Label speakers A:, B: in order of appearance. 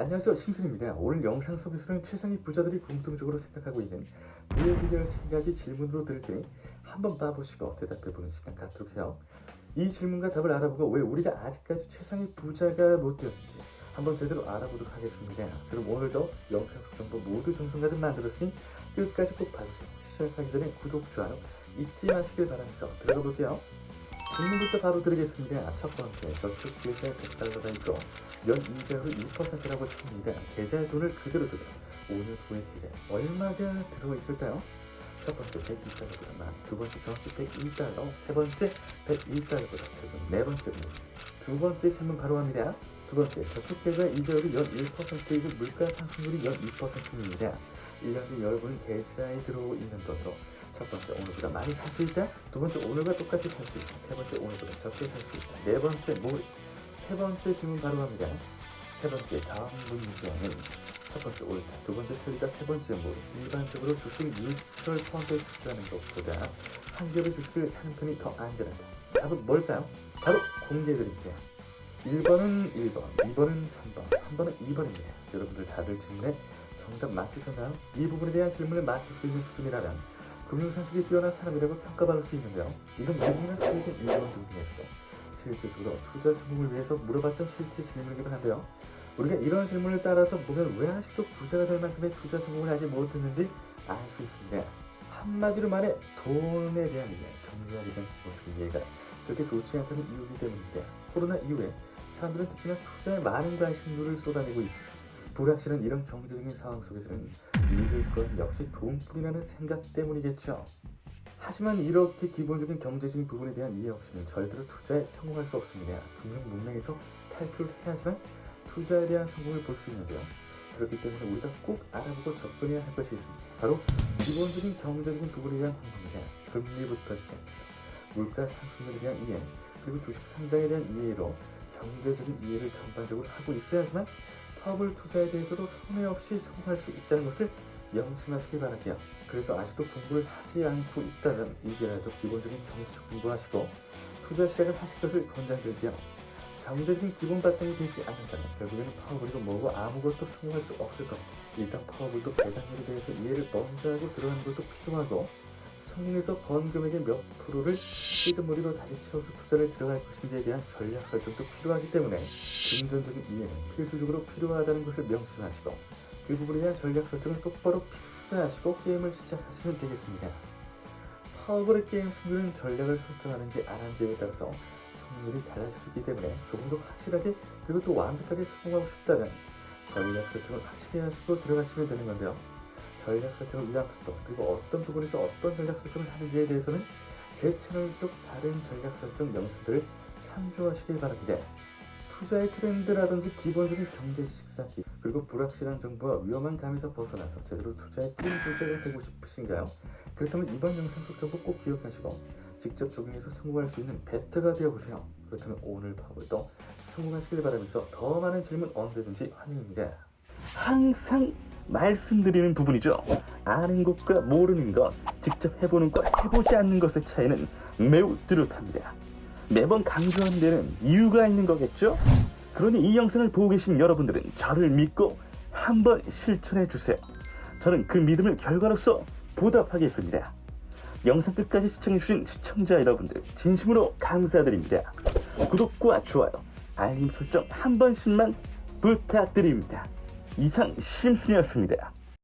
A: 안녕하세요 심슨입니다. 오늘 영상 속에서는 최상위 부자들이 공통적으로 생각하고 있는 비해비결 세 가지 질문으로 드릴 테니 한번 봐보시고 대답해보는 시간 갖도록 해요. 이 질문과 답을 알아보고 왜 우리가 아직까지 최상위 부자가 못 되었는지 한번 제대로 알아보도록 하겠습니다. 그럼 오늘도 영상 속 정보 모두 정성가득 만들었으니 끝까지 꼭 봐주세요. 시작하기 전에 구독, 좋아요 잊지 마시길 바라면서 들어가 볼게요. 질문부터 바로 드리겠습니다. 첫 번째, 저축 계좌에 100달러가 있고 연 이자로 2%라고 칩니다. 계좌에 돈을 그대로 두면 오늘 후의 계좌에 얼마가 들어있을까요? 첫 번째 102달러보다 많, 두 번째 정확히 101달러, 세 번째 101달러보다 적은, 네 번째 뭐, 두 번째 질문 바로 갑니다. 두 번째, 저축계좌 이자율이 연 1%이고 물가 상승률이 연 2%입니다. 1년 중 여러분 계좌에 들어있는 돈으로 첫 번째 오늘보다 많이 살 수 있다. 두 번째 오늘과 똑같이 살 수 있다. 세 번째 오늘보다 적게 살 수 있다. 네 번째 뭘? 세 번째 질문 바로 갑니다. 세 번째 다음 문제는 첫 번째 옳다. 두 번째 틀리다. 세 번째 뭘? 일반적으로 주식 뮤추얼 펀드에 투자하는 것보다 한 기업의 주식을 사는 편이 더 안전하다. 답은 뭘까요? 바로 공개해드릴게요. 1번은 1번, 2번은 3번, 3번은 2번입니다. 여러분들 다들 질문에 정답 맞추셨나요? 이 부분에 대한 질문을 맞출 수 있는 수준이라면 금융 상식이 뛰어난 사람이라고 평가받을 수 있는데요. 이런 누구나 스웨덴 일본 중에서도 실질적으로 투자 성공을 위해서 물어봤던 실제 질문이기도 한데요. 우리가 이런 질문을 따라서 보면 왜 아직도 부자가 될 만큼의 투자 성공을 하지 못했는지 알 수 있습니다. 한마디로 말해 돈에 대한 이해, 경제학에 대한 기본적인 이해가 그렇게 좋지 않다는 이유이기 때문인데 코로나 이후에 사람들은 특히나 투자에 많은 관심도를 쏟아내고 있습니다. 불확실한 이런 경제적인 상황 속에서는 믿을 건 역시 돈뿐이라는 생각 때문이겠죠. 하지만 이렇게 기본적인 경제적인 부분에 대한 이해 없이는 절대로 투자에 성공할 수 없습니다. 금융 문명에서 탈출해야지만 투자에 대한 성공을 볼 수 있는데요. 그렇기 때문에 우리가 꼭 알아보고 접근해야 할 것이 있습니다. 바로 기본적인 경제적인 부분에 대한 공부입니다. 금리부터 시작해서 물가 상승률에 대한 이해, 그리고 주식 상장에 대한 이해로 경제적인 이해를 전반적으로 하고 있어야지만 파워블 투자에 대해서도 손해 없이 성공할 수 있다는 것을 명심하시길 바랄게요. 그래서 아직도 공부를 하지 않고 있다면 이제라도 기본적인 경제적 공부하시고 투자 시작을 하실 것을 권장드릴게요. 경제적인 기본 바탕이 되지 않는다면 결국에는 파워블이고 뭐고 아무것도 성공할 수 없을 겁니다. 일단 파워블도 배당률에 대해서 이해를 먼저 하고 들어가는 것도 필요하고 성공해서 번 금액의 몇 프로를 시드머리로 다시 채워서 투자를 들어갈 것인지에 대한 전략 설정도 필요하기 때문에 금전적인 이해는 필수적으로 필요하다는 것을 명심하시고 그 부분에 대한 전략 설정을 똑바로 픽스하시고 게임을 시작하시면 되겠습니다. 파워볼의 게임 승률은 전략을 설정하는지 안 하는지에 따라서 승률이 달라질 수 있기 때문에 조금 더 확실하게 그리고 또 완벽하게 성공하고 싶다면 전략 설정을 확실히 하시고 들어가시면 되는 건데요. 전략 설정을 방법 그리고 어떤 부분에서 어떤 전략 설정을 하는지에 대해서는 제 채널 속 다른 전략 설정 영상들을 참조하시길 바랍니다. 투자의 트렌드라든지 기본적인 경제 지식 쌓기 그리고 불확실한 정보와 위험한 감에서 벗어나서 제대로 투자의 찐 부자가 되고 싶으신가요? 그렇다면 이번 영상 속 정보 꼭 기억하시고 직접 적용해서 성공할 수 있는 베터가 되어보세요. 그렇다면 오늘 파벌도 성공하시길 바라면서 더 많은 질문 언제든지 환영입니다. 항상 말씀드리는 부분이죠. 아는 것과 모르는 것, 직접 해보는 것, 해보지 않는 것의 차이는 매우 뚜렷합니다. 매번 강조하는 데는 이유가 있는 거겠죠? 그러니 이 영상을 보고 계신 여러분들은 저를 믿고 한번 실천해 주세요. 저는 그 믿음을 결과로서 보답하겠습니다. 영상 끝까지 시청해주신 시청자 여러분들 진심으로 감사드립니다. 구독과 좋아요, 알림 설정 한 번씩만 부탁드립니다. 이상 심순이었습니다.